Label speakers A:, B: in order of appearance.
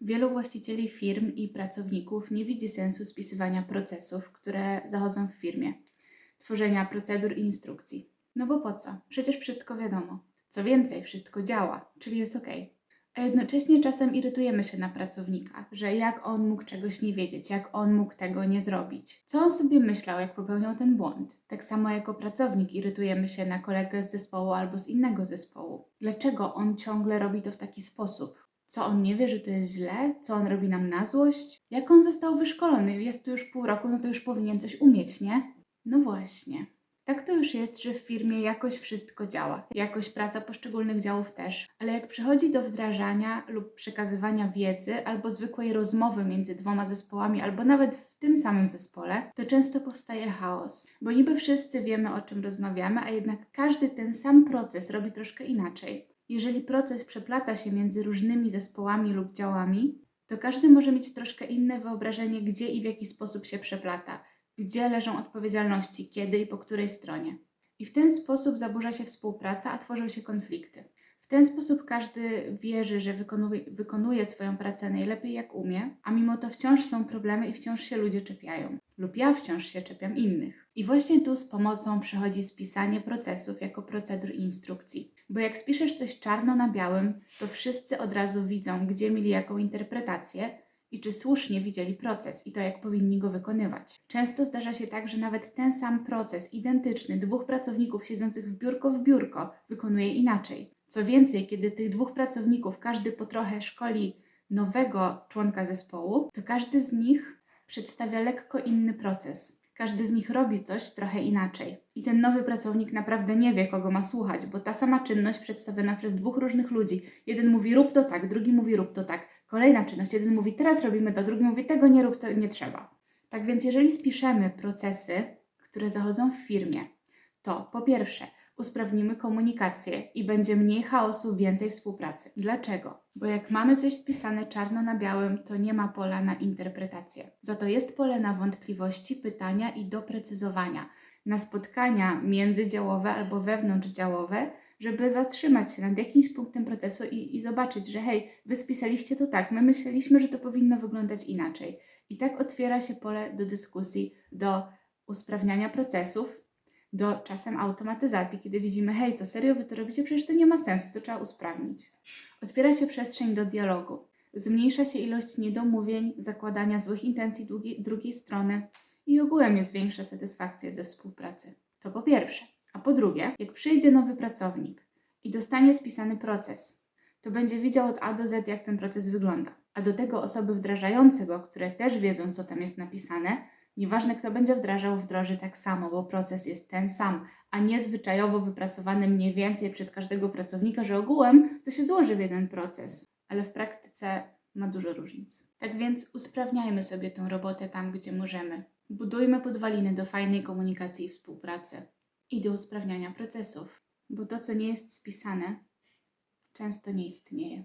A: Wielu właścicieli firm i pracowników nie widzi sensu spisywania procesów, które zachodzą w firmie, tworzenia procedur i instrukcji. No bo po co? Przecież wszystko wiadomo. Co więcej, wszystko działa, czyli jest ok. A jednocześnie czasem irytujemy się na pracownika, że jak on mógł czegoś nie wiedzieć, jak on mógł tego nie zrobić. Co on sobie myślał, jak popełniał ten błąd? Tak samo jako pracownik irytujemy się na kolegę z zespołu albo z innego zespołu. Dlaczego on ciągle robi to w taki sposób? Co on nie wie, że to jest źle? Co on robi nam na złość? Jak on został wyszkolony? Jest tu już pół roku, no to już powinien coś umieć, nie? No właśnie. Tak to już jest, że w firmie jakoś wszystko działa. Jakoś praca poszczególnych działów też. Ale jak przychodzi do wdrażania lub przekazywania wiedzy albo zwykłej rozmowy między dwoma zespołami, albo nawet w tym samym zespole, to często powstaje chaos. Bo niby wszyscy wiemy, o czym rozmawiamy, a jednak każdy ten sam proces robi troszkę inaczej. Jeżeli proces przeplata się między różnymi zespołami lub działami, to każdy może mieć troszkę inne wyobrażenie, gdzie i w jaki sposób się przeplata, gdzie leżą odpowiedzialności, kiedy i po której stronie. I w ten sposób zaburza się współpraca, a tworzą się konflikty. W ten sposób każdy wierzy, że wykonuje, wykonuje swoją pracę najlepiej jak umie, a mimo to wciąż są problemy i wciąż się ludzie czepiają. Lub ja wciąż się czepiam innych. I właśnie tu z pomocą przychodzi spisanie procesów jako procedur i instrukcji. Bo jak spiszesz coś czarno na białym, to wszyscy od razu widzą, gdzie mieli jaką interpretację i czy słusznie widzieli proces i to, jak powinni go wykonywać. Często zdarza się tak, że nawet ten sam proces, identyczny, dwóch pracowników siedzących w biurko w biurko, wykonuje inaczej. Co więcej, kiedy tych dwóch pracowników każdy po trochę szkoli nowego członka zespołu, to każdy z nich przedstawia lekko inny proces. Każdy z nich robi coś trochę inaczej. I ten nowy pracownik naprawdę nie wie, kogo ma słuchać, bo ta sama czynność przedstawiona przez dwóch różnych ludzi. Jeden mówi rób to tak, drugi mówi rób to tak. Kolejna czynność, jeden mówi teraz robimy to, drugi mówi tego nie rób, to nie trzeba. Tak więc jeżeli spiszemy procesy, które zachodzą w firmie, to po pierwsze usprawnimy komunikację i będzie mniej chaosu, więcej współpracy. Dlaczego? Bo jak mamy coś spisane czarno na białym, to nie ma pola na interpretację. Za to jest pole na wątpliwości, pytania i doprecyzowania, na spotkania międzydziałowe albo wewnątrzdziałowe, żeby zatrzymać się nad jakimś punktem procesu i, i zobaczyć, że hej, wy spisaliście to tak, my myśleliśmy, że to powinno wyglądać inaczej. I tak otwiera się pole do dyskusji, do usprawniania procesów, do czasem automatyzacji, kiedy widzimy, hej, to serio wy to robicie, przecież to nie ma sensu, to trzeba usprawnić. Otwiera się przestrzeń do dialogu. Zmniejsza się ilość niedomówień, zakładania złych intencji drugiej, drugiej strony i ogółem jest większa satysfakcja ze współpracy. To po pierwsze. A po drugie, jak przyjdzie nowy pracownik i dostanie spisany proces, to będzie widział od A do Z, jak ten proces wygląda. A do tego osoby wdrażające go, które też wiedzą, co tam jest napisane, nieważne kto będzie wdrażał, wdroży tak samo, bo proces jest ten sam, a nie zwyczajowo wypracowany mniej więcej przez każdego pracownika, że ogółem to się złoży w jeden proces, ale w praktyce ma dużo różnic. Tak więc usprawniajmy sobie tę robotę tam, gdzie możemy. Budujmy podwaliny do fajnej komunikacji i współpracy i do usprawniania procesów, bo to, co nie jest spisane, często nie istnieje.